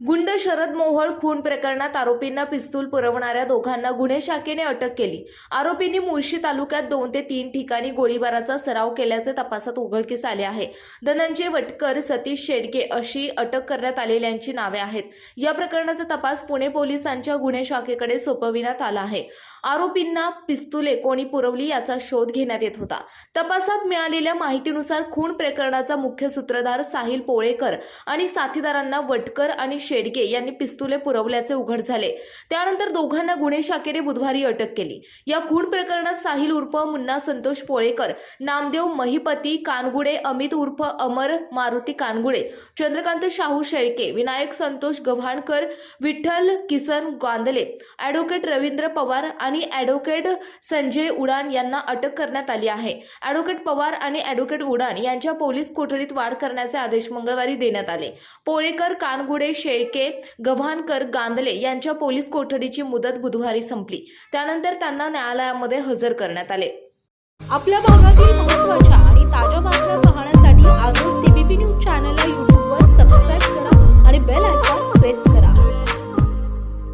गुंड शरद मोहोळ खून प्रकरणात आरोपींना पिस्तूल पुरवणाऱ्या दोघांना गुन्हे शाखेने अटक केली. आरोपींनी मुळशी तालुक्यात दोन ते तीन ठिकाणी गोळीबाराचा सराव केल्याचे तपासात उघडकीस आले आहे. धनंजय वटकर सतीश शेडके अशी अटक करण्यात आलेल्यांची नावे आहेत. या प्रकरणाचा तपास पुणे पोलिसांच्या गुन्हे शाखेकडे सोपविण्यात आला आहे. आरोपींना पिस्तुले कोणी पुरवली याचा शोध घेण्यात येत होता. तपासात मिळालेल्या माहितीनुसार खून प्रकरणाचा मुख्य सूत्रधार साहिल पोळेकर आणि साथीदारांना वटकर आणि शेडगे यांनी पिस्तुले पुरवल्याचे उघड झाले. त्यानंतर दोघांना गुन्हे शाखेने बुधवारी अटक केली. या खून प्रकरणात साहिल उर्फ मुन्ना संतोष पोळेकर नामदेव महिपती कानगुडे अमित उर्फ अमर मारुती कानगुडे चंद्रकांत शाहू शेळके विनायक संतोष गव्हाणकर विठ्ठल किसन गांदले ॲडव्होकेट रवींद्र पवार आणि ॲडव्होकेट संजय उडान यांना अटक करण्यात आली आहे. ॲडव्होकेट पवार आणि ॲडव्होकेट उडान यांच्या पोलीस कोठडीत वाढ करण्याचे आदेश मंगळवारी देण्यात आले. पोळेकर कानगुडे शेळके गव्हाणकर गांधले यांच्या पोलीस कोठडीची मुदत बुधवारी संपली. त्यानंतर त्यांना न्यायालयामध्ये हजर करण्यात आले. आपल्या भागातील महत्त्वाच्या